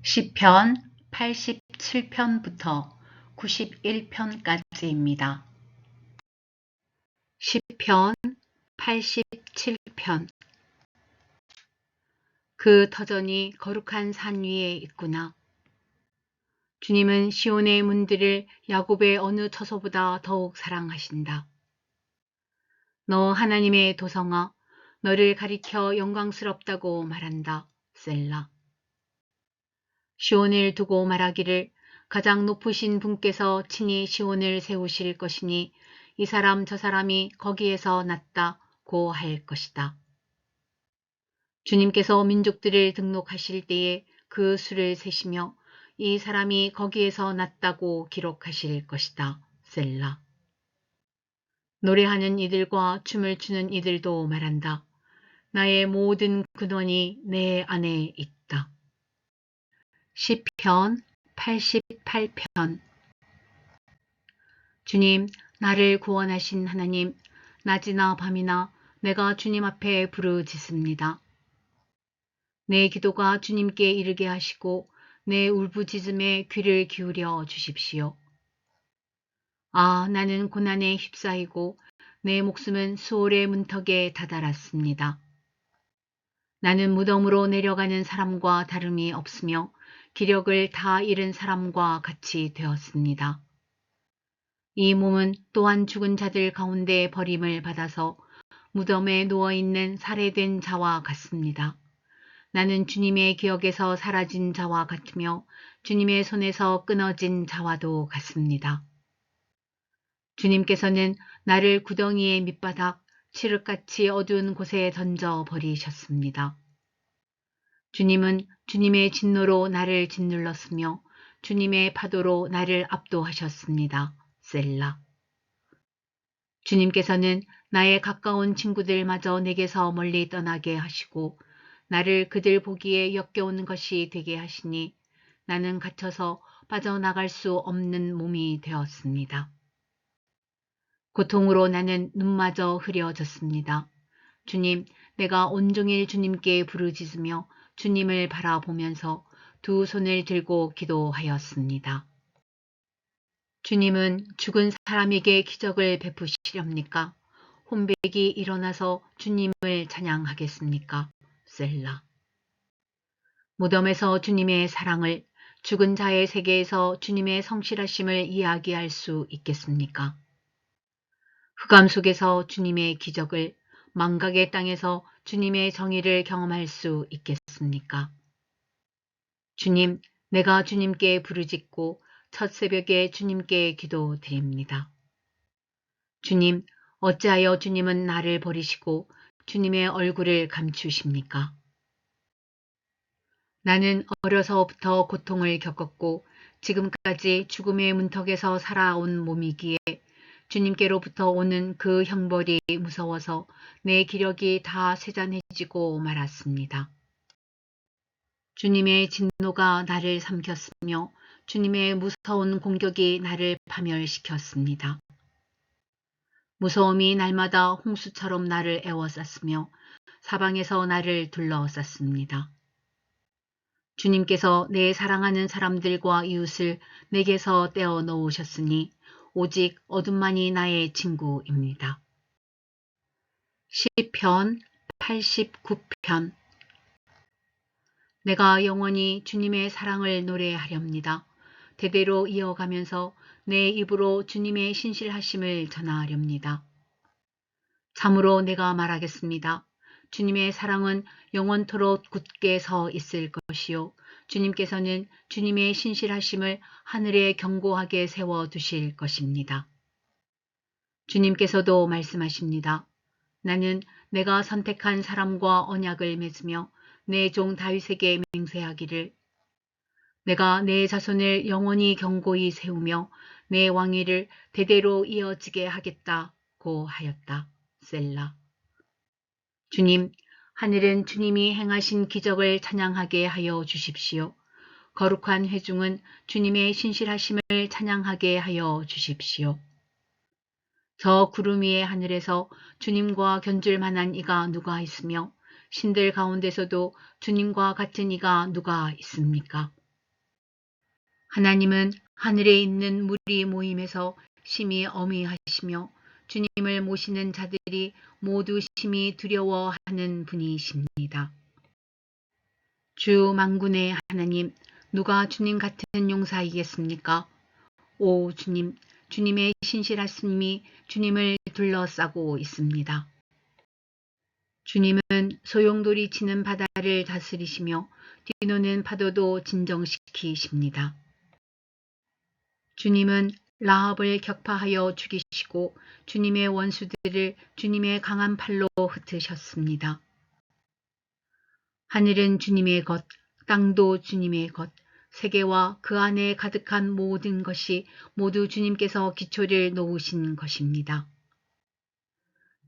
시편 87편부터 91편까지입니다. 시편 87편 그 터전이 거룩한 산 위에 있구나. 주님은 시온의 문들을 야곱의 어느 처소보다 더욱 사랑하신다. 너 하나님의 도성아, 너를 가리켜 영광스럽다고 말한다. 셀라. 시온을 두고 말하기를 가장 높으신 분께서 친히 시온을 세우실 것이니 이 사람 저 사람이 거기에서 났다고 할 것이다. 주님께서 민족들을 등록하실 때에 그 수를 세시며 이 사람이 거기에서 났다고 기록하실 것이다. 셀라. 노래하는 이들과 춤을 추는 이들도 말한다. 나의 모든 근원이 내 안에 있다. 시편 88편 주님, 나를 구원하신 하나님, 낮이나 밤이나 내가 주님 앞에 부르짖습니다. 내 기도가 주님께 이르게 하시고 내 울부짖음에 귀를 기울여 주십시오. 아, 나는 고난에 휩싸이고 내 목숨은 수월의 문턱에 다다랐습니다. 나는 무덤으로 내려가는 사람과 다름이 없으며 기력을 다 잃은 사람과 같이 되었습니다. 이 몸은 또한 죽은 자들 가운데 버림을 받아서 무덤에 누워 있는 살해된 자와 같습니다. 나는 주님의 기억에서 사라진 자와 같으며 주님의 손에서 끊어진 자와도 같습니다. 주님께서는 나를 구덩이의 밑바닥, 칠흑같이 어두운 곳에 던져 버리셨습니다. 주님은 주님의 진노로 나를 짓눌렀으며 주님의 파도로 나를 압도하셨습니다. 셀라. 주님께서는 나의 가까운 친구들마저 내게서 멀리 떠나게 하시고 나를 그들 보기에 역겨운 것이 되게 하시니 나는 갇혀서 빠져나갈 수 없는 몸이 되었습니다. 고통으로 나는 눈마저 흐려졌습니다. 주님, 내가 온종일 주님께 부르짖으며 주님을 바라보면서 두 손을 들고 기도하였습니다. 주님은 죽은 사람에게 기적을 베푸시렵니까? 혼백이 일어나서 주님을 찬양하겠습니까? 셀라. 무덤에서 주님의 사랑을, 죽은 자의 세계에서 주님의 성실하심을 이야기할 수 있겠습니까? 흑암 속에서 주님의 기적을, 망각의 땅에서 주님의 정의를 경험할 수 있겠습니까? 주님, 내가 주님께 부르짖고 첫 새벽에 주님께 기도드립니다. 주님, 어찌하여 주님은 나를 버리시고 주님의 얼굴을 감추십니까? 나는 어려서부터 고통을 겪었고 지금까지 죽음의 문턱에서 살아온 몸이기에 주님께로부터 오는 그 형벌이 무서워서 내 기력이 다 세잔해지고 말았습니다. 주님의 진노가 나를 삼켰으며 주님의 무서운 공격이 나를 파멸시켰습니다. 무서움이 날마다 홍수처럼 나를 애워쌌으며 사방에서 나를 둘러쌌습니다. 주님께서 내 사랑하는 사람들과 이웃을 내게서 떼어 놓으셨으니 오직 어둠만이 나의 친구입니다. 시편 89편 내가 영원히 주님의 사랑을 노래하렵니다. 대대로 이어가면서 내 입으로 주님의 신실하심을 전하렵니다. 참으로 내가 말하겠습니다. 주님의 사랑은 영원토록 굳게 서 있을 것이요. 주님께서는 주님의 신실하심을 하늘에 견고하게 세워 두실 것입니다. 주님께서도 말씀하십니다. 나는 내가 선택한 사람과 언약을 맺으며 내 종 다윗에게 맹세하기를 내가 내 자손을 영원히 견고히 세우며 내 왕위를 대대로 이어지게 하겠다고 하였다. 셀라. 주님, 하늘은 주님이 행하신 기적을 찬양하게 하여 주십시오. 거룩한 회중은 주님의 신실하심을 찬양하게 하여 주십시오. 저 구름 위의 하늘에서 주님과 견줄 만한 이가 누가 있으며 신들 가운데서도 주님과 같은 이가 누가 있습니까? 하나님은 하늘에 있는 무리 모임에서 심히 어미하시며 주님을 모시는 자들이 모두 심히 두려워하는 분이십니다. 주 만군의 하나님, 누가 주님 같은 용사이겠습니까? 오 주님, 주님의 신실하심이 주님을 둘러싸고 있습니다. 주님은 소용돌이 치는 바다를 다스리시며 뒤노는 파도도 진정시키십니다. 주님은 라합을 격파하여 죽이시고 주님의 원수들을 주님의 강한 팔로 흩으셨습니다. 하늘은 주님의 것, 땅도 주님의 것, 세계와 그 안에 가득한 모든 것이 모두 주님께서 기초를 놓으신 것입니다.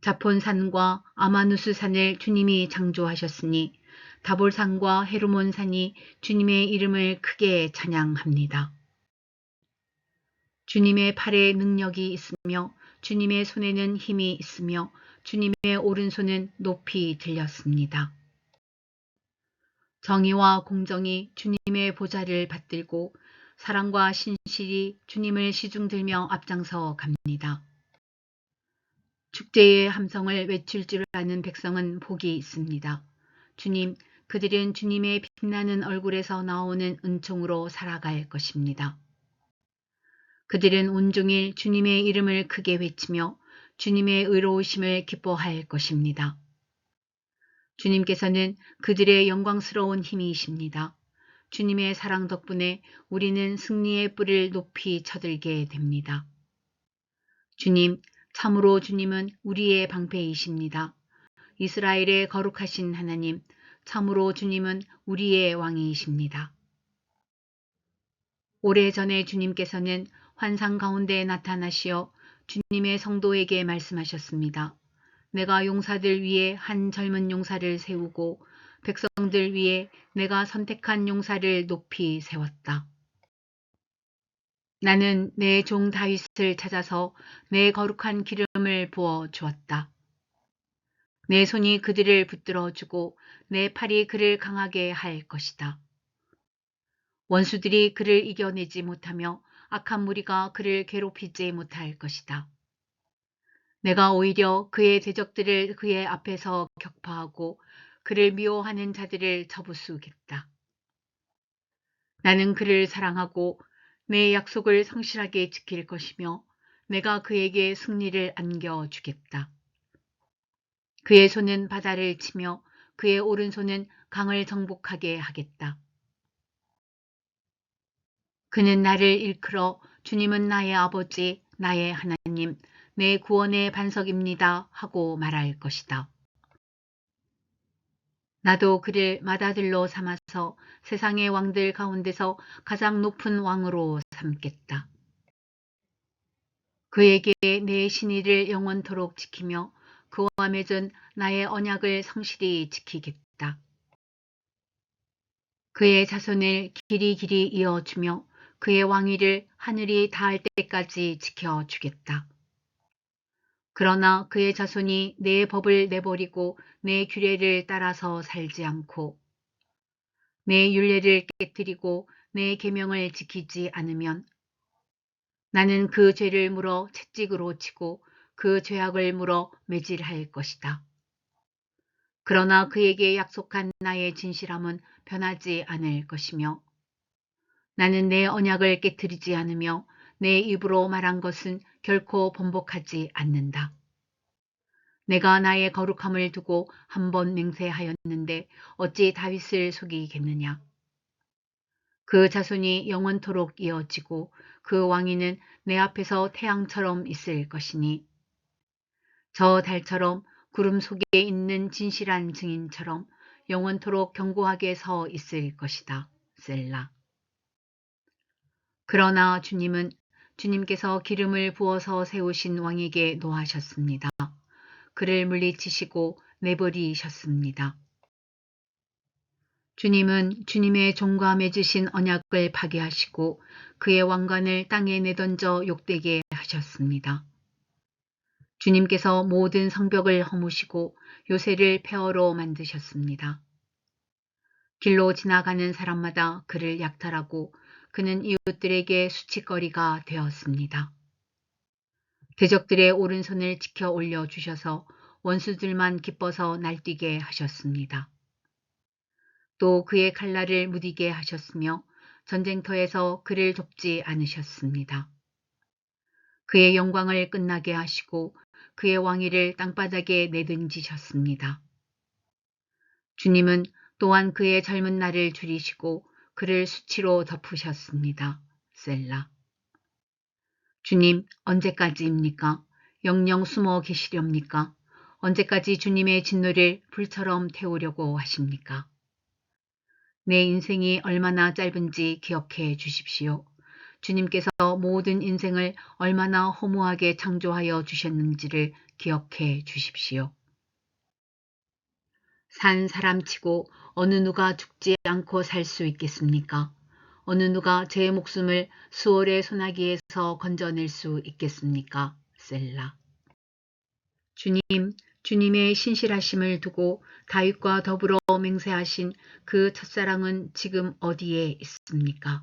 자폰산과 아마누스산을 주님이 창조하셨으니 다볼산과 헤르몬산이 주님의 이름을 크게 찬양합니다. 주님의 팔에 능력이 있으며 주님의 손에는 힘이 있으며 주님의 오른손은 높이 들렸습니다. 정의와 공정이 주님의 보좌를 받들고 사랑과 신실이 주님을 시중들며 앞장서 갑니다. 축제의 함성을 외칠 줄 아는 백성은 복이 있습니다. 주님, 그들은 주님의 빛나는 얼굴에서 나오는 은총으로 살아갈 것입니다. 그들은 온종일 주님의 이름을 크게 외치며 주님의 의로우심을 기뻐할 것입니다. 주님께서는 그들의 영광스러운 힘이십니다. 주님의 사랑 덕분에 우리는 승리의 뿔을 높이 쳐들게 됩니다. 주님, 참으로 주님은 우리의 방패이십니다. 이스라엘의 거룩하신 하나님, 참으로 주님은 우리의 왕이십니다. 오래전에 주님께서는 환상 가운데 나타나시어 주님의 성도에게 말씀하셨습니다. 내가 용사들 위에 한 젊은 용사를 세우고 백성들 위에 내가 선택한 용사를 높이 세웠다. 나는 내 종 다윗을 찾아서 내 거룩한 기름을 부어 주었다. 내 손이 그들을 붙들어 주고 내 팔이 그를 강하게 할 것이다. 원수들이 그를 이겨내지 못하며 악한 무리가 그를 괴롭히지 못할 것이다. 내가 오히려 그의 대적들을 그의 앞에서 격파하고 그를 미워하는 자들을 접부수겠다. 나는 그를 사랑하고 내 약속을 성실하게 지킬 것이며 내가 그에게 승리를 안겨주겠다. 그의 손은 바다를 치며 그의 오른손은 강을 정복하게 하겠다. 그는 나를 일컬어 주님은 나의 아버지, 나의 하나님, 내 구원의 반석입니다 하고 말할 것이다. 나도 그를 맏아들로 삼아서 세상의 왕들 가운데서 가장 높은 왕으로 삼겠다. 그에게 내 신의를 영원토록 지키며 그와 맺은 나의 언약을 성실히 지키겠다. 그의 자손을 길이 길이 이어주며 그의 왕위를 하늘이 닿을 때까지 지켜주겠다. 그러나 그의 자손이 내 법을 내버리고 내 규례를 따라서 살지 않고 내 윤례를 깨뜨리고 내 계명을 지키지 않으면 나는 그 죄를 물어 채찍으로 치고 그 죄악을 물어 매질할 것이다. 그러나 그에게 약속한 나의 진실함은 변하지 않을 것이며 나는 내 언약을 깨뜨리지 않으며 내 입으로 말한 것은 결코 번복하지 않는다. 내가 나의 거룩함을 두고 한 번 맹세하였는데 어찌 다윗을 속이겠느냐. 그 자손이 영원토록 이어지고 그 왕위는 내 앞에서 태양처럼 있을 것이니 저 달처럼 구름 속에 있는 진실한 증인처럼 영원토록 견고하게 서 있을 것이다. 셀라. 그러나 주님은 주님께서 기름을 부어서 세우신 왕에게 노하셨습니다. 그를 물리치시고 내버리셨습니다. 주님은 주님의 종과 맺으신 언약을 파괴하시고 그의 왕관을 땅에 내던져 욕되게 하셨습니다. 주님께서 모든 성벽을 허무시고 요새를 폐허로 만드셨습니다. 길로 지나가는 사람마다 그를 약탈하고 그는 이웃들에게 수치거리가 되었습니다. 대적들의 오른손을 지켜 올려 주셔서 원수들만 기뻐서 날뛰게 하셨습니다. 또 그의 칼날을 무디게 하셨으며 전쟁터에서 그를 돕지 않으셨습니다. 그의 영광을 끝나게 하시고 그의 왕위를 땅바닥에 내던지셨습니다. 주님은 또한 그의 젊은 날을 줄이시고 그를 수치로 덮으셨습니다. 셀라. 주님, 언제까지입니까? 영영 숨어 계시렵니까? 언제까지 주님의 진노를 불처럼 태우려고 하십니까? 내 인생이 얼마나 짧은지 기억해 주십시오. 주님께서 모든 인생을 얼마나 허무하게 창조하여 주셨는지를 기억해 주십시오. 산 사람치고 어느 누가 죽지 않고 살 수 있겠습니까? 어느 누가 제 목숨을 수월의 소나기에서 건져낼 수 있겠습니까? 셀라. 주님, 주님의 신실하심을 두고 다윗과 더불어 맹세하신 그 첫사랑은 지금 어디에 있습니까?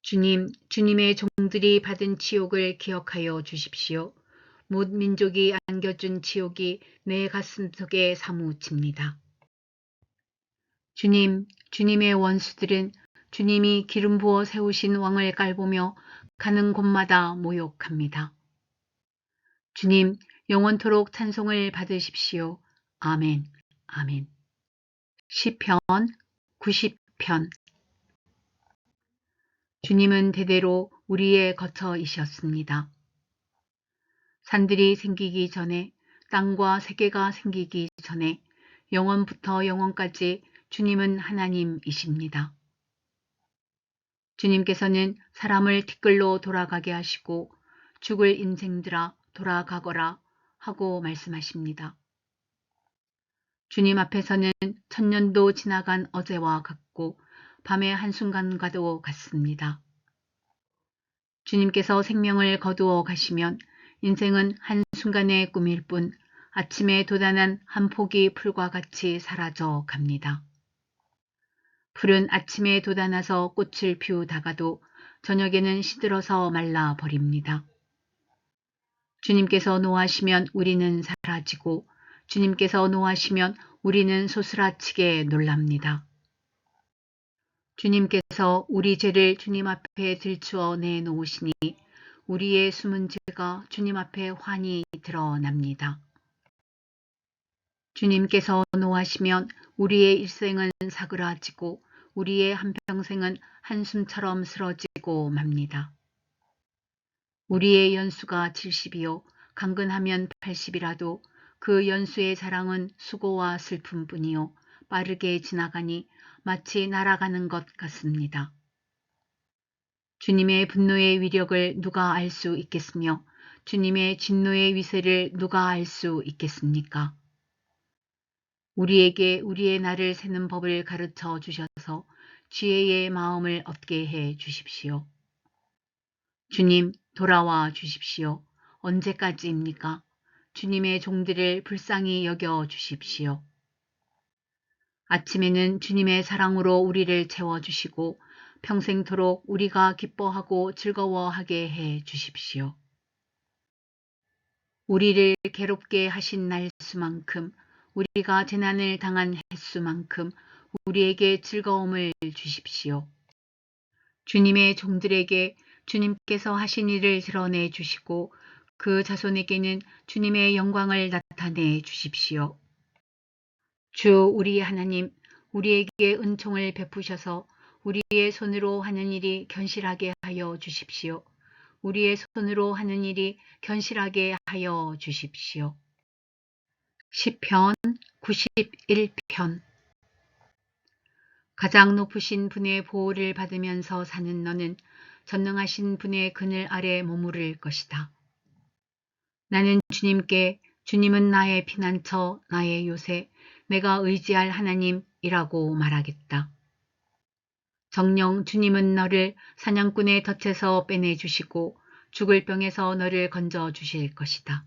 주님, 주님의 종들이 받은 치욕을 기억하여 주십시오. 못 민족이 안겨준 치욕이 내 가슴 속에 사무칩니다. 주님, 주님의 원수들은 주님이 기름 부어 세우신 왕을 깔보며 가는 곳마다 모욕합니다. 주님, 영원토록 찬송을 받으십시오. 아멘, 아멘. 시편 90편 주님은 대대로 우리의 거처이셨습니다. 산들이 생기기 전에 땅과 세계가 생기기 전에 영원부터 영원까지 주님은 하나님이십니다. 주님께서는 사람을 티끌로 돌아가게 하시고 죽을 인생들아 돌아가거라 하고 말씀하십니다. 주님 앞에서는 천년도 지나간 어제와 같고 밤의 한순간과도 같습니다. 주님께서 생명을 거두어 가시면 인생은 한순간의 꿈일 뿐 아침에 도단한 한 포기 풀과 같이 사라져 갑니다. 풀은 아침에 돋아나서 꽃을 피우다가도 저녁에는 시들어서 말라 버립니다. 주님께서 노하시면 우리는 사라지고 주님께서 노하시면 우리는 소스라치게 놀랍니다. 주님께서 우리 죄를 주님 앞에 들추어 내놓으시니 우리의 숨은 죄가 주님 앞에 환히 드러납니다. 주님께서 노하시면 우리의 일생은 사그라지고 우리의 한평생은 한숨처럼 쓰러지고 맙니다. 우리의 연수가 70이요 강근하면 80이라도 그 연수의 자랑은 수고와 슬픔뿐이요 빠르게 지나가니 마치 날아가는 것 같습니다. 주님의 분노의 위력을 누가 알 수 있겠으며 주님의 진노의 위세를 누가 알 수 있겠습니까? 우리에게 우리의 날을 세는 법을 가르쳐 주셔서 지혜의 마음을 얻게 해 주십시오. 주님, 돌아와 주십시오. 언제까지입니까? 주님의 종들을 불쌍히 여겨 주십시오. 아침에는 주님의 사랑으로 우리를 채워주시고 평생토록 우리가 기뻐하고 즐거워하게 해 주십시오. 우리를 괴롭게 하신 날수만큼 우리가 재난을 당한 횟수만큼 우리에게 즐거움을 주십시오. 주님의 종들에게 주님께서 하신 일을 드러내 주시고 그 자손에게는 주님의 영광을 나타내 주십시오. 주 우리 하나님, 우리에게 은총을 베푸셔서 우리의 손으로 하는 일이 견실하게 하여 주십시오. 우리의 손으로 하는 일이 견실하게 하여 주십시오. 시편 91편 가장 높으신 분의 보호를 받으면서 사는 너는 전능하신 분의 그늘 아래 머무를 것이다. 나는 주님께 주님은 나의 피난처, 나의 요새, 내가 의지할 하나님이라고 말하겠다. 정령 주님은 너를 사냥꾼의 덫에서 빼내주시고 죽을 병에서 너를 건져 주실 것이다.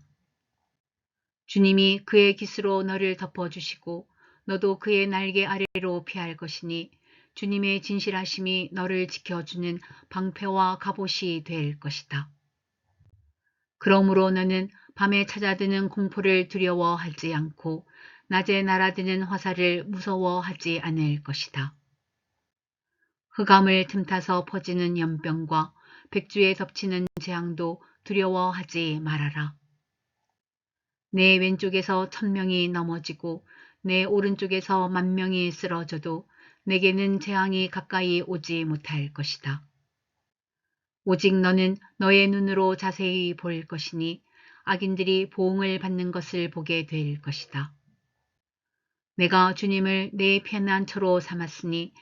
주님이 그의 깃으로 너를 덮어주시고 너도 그의 날개 아래로 피할 것이니 주님의 진실하심이 너를 지켜주는 방패와 갑옷이 될 것이다. 그러므로 너는 밤에 찾아드는 공포를 두려워하지 않고 낮에 날아드는 화살을 무서워하지 않을 것이다. 흑암을 틈타서 퍼지는 연병과 백주에 덮치는 재앙도 두려워하지 말아라. 내 왼쪽에서 천명이 넘어지고 내 오른쪽에서 만명이 쓰러져도 내게는 재앙이 가까이 오지 못할 것이다. 오직 너는 너의 눈으로 자세히 볼 것이니 악인들이 보응을 받는 것을 보게 될 것이다. 내가 주님을 내 편안처로 삼았으니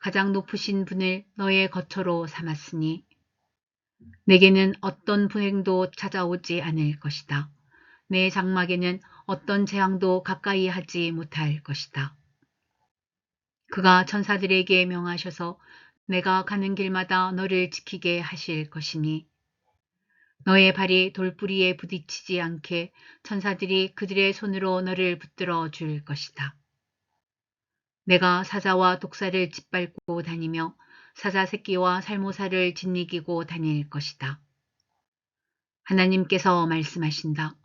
가장 높으신 분을 너의 거처로 삼았으니 내게는 어떤 불행도 찾아오지 않을 것이다. 내 장막에는 어떤 재앙도 가까이 하지 못할 것이다. 그가 천사들에게 명하셔서 내가 가는 길마다 너를 지키게 하실 것이니 너의 발이 돌뿌리에 부딪히지 않게 천사들이 그들의 손으로 너를 붙들어 줄 것이다. 내가 사자와 독사를 짓밟고 다니며 사자 새끼와 살모사를 짓이기고 다닐 것이다. 하나님께서 말씀하신다.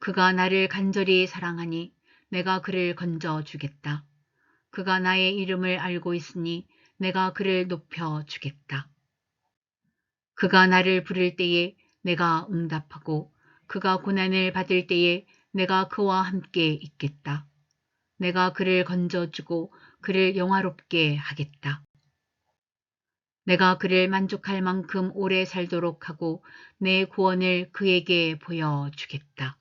그가 나를 간절히 사랑하니 내가 그를 건져 주겠다. 그가 나의 이름을 알고 있으니 내가 그를 높여 주겠다. 그가 나를 부를 때에 내가 응답하고 그가 고난을 받을 때에 내가 그와 함께 있겠다. 내가 그를 건져주고 그를 영화롭게 하겠다. 내가 그를 만족할 만큼 오래 살도록 하고 내 구원을 그에게 보여주겠다.